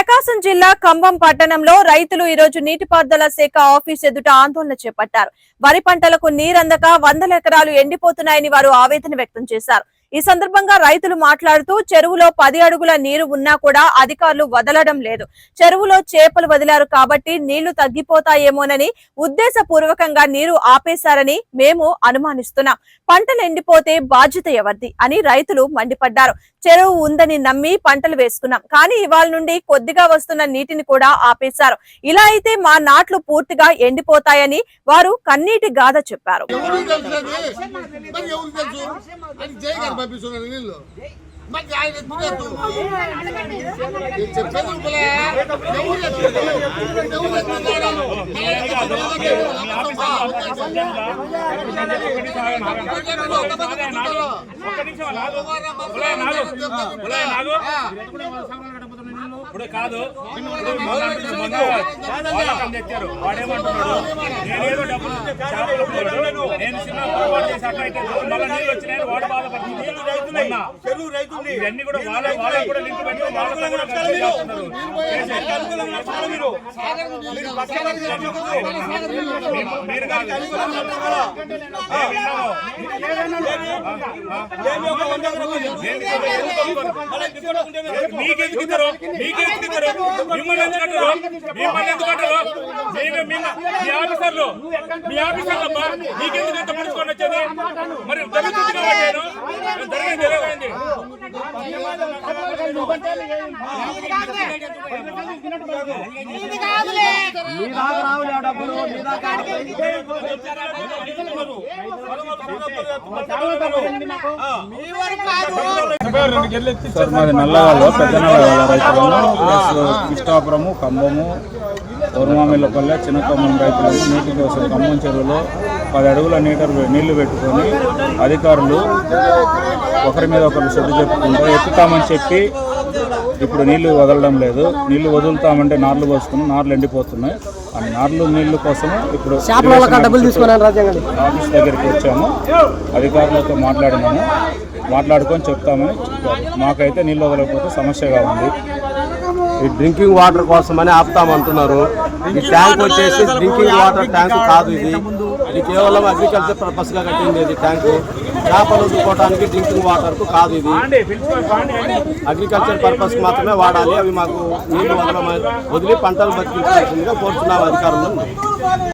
ప్రకాశం జిల్లా ఖమ్మం పట్టణంలో రైతులు ఈరోజు నీటిపారుదల శాఖ ఆఫీస్ ఎదుట ఆందోళన చేపట్టారు. వరి పంటలకు నీరందక వందల ఎకరాలు ఎండిపోతున్నాయని వారు ఆవేదన వ్యక్తం చేశారు. ఈ సందర్భంగా రైతులు మాట్లాడుతూ చెరువులో పది అడుగుల నీరు ఉన్నా కూడా అధికారులు వదలడం లేదు. చెరువులో చేపలు వదిలారు కాబట్టి నీళ్ళు తగ్గిపోతాయేమోనని ఉద్దేశపూర్వకంగా నీరు ఆపేశారని మేము అనుమానిస్తున్నాం. పంటలు ఎండిపోతే బాధ్యత ఎవరిది అని రైతులు మండిపడ్డారు. చెరువు ఉందని నమ్మి పంటలు వేసుకున్నాం. కానీ ఇవాళ నుండి కొద్దిగా వస్తున్న నీటిని కూడా ఆపేశారు. ఇలా అయితే మా నాట్లు పూర్తిగా ఎండిపోతాయని వారు కన్నీటి గాథ చెప్పారు. పంపిస్తున్నారు నీళ్ళు మరి ఆయన చెప్పేది? ఇప్పుడు కాదు వాడేమంటున్నాడు నేనేదో డబ్బులు. నేను చిన్న పొరపాటు చేసి అట్లా అయితే మళ్ళీ నీళ్ళు వచ్చినాయని వాడు బాధపడుతుంది మొన్న చెరువు రైతుల్ని ఇవన్నీ కూడా వాళ్ళ లింక్ పెట్టి మీరు కాదు. మీకెందుకు ఇద్దరు మీకెందుకు ఇద్దరు మిమ్మల్ని ఎందుకు అంటారు మిమ్మల్ని ఎందుకు అంటారు మేము మేము మీ ఆఫీసర్లు మీ ఆఫీసర్లు అబ్బా మీకెందుకు ఇంత పుడుచుకొని వచ్చేది మరి జరుగుతుంది జరిగింది సార్ మాది పెద్ద కృష్ణాపురము ఖమ్మము ఉరుమామిల్లపల్లె చిన్న ఖమ్మం రైతులను నీటి కోసం ఖమ్మం చెరువులో పది అడుగుల నీటర్ నీళ్ళు పెట్టుకొని అధికారులు ఒకరి మీద ఒకరు శ్రద్ధ చెప్పుకుంటూ ఎత్తుతామని చెప్పి ఇప్పుడు నీళ్ళు వదలడం లేదు. నీళ్ళు వదులుతామంటే నార్లు పోసుకుని నార్లు ఎండిపోతున్నాయి. ఆ నార్లు నీళ్ళు కోసం ఇప్పుడు ఆఫీస్ దగ్గరికి వచ్చాము. అధికారులతో మాట్లాడినాము. మాట్లాడుకొని చెప్తామని మాకైతే నీళ్ళు వదలకపోతే సమస్యగా ఉంది. ఈ డ్రింకింగ్ వాటర్ కోసమని ఆపుతామంటున్నారు ఈ ట్యాంక్ వచ్చేసి డ్రింకింగ్ వాటర్ ట్యాంక్ కాదు ఇది. ఇది. కేవలం అగ్రికల్చర్ పర్పస్గా కట్టింది ఇది ట్యాంకు. చేపలు వదులుకోవడానికి డ్రింకింగ్ వాటర్కు కాదు ఇది. అగ్రికల్చర్ పర్పస్ మాత్రమే వాడాలి. అవి మాకు నీళ్ళు వదలమని వదిలి పంటలు బతికించాల్సిందిగా కోరుతున్నాం అధికారులను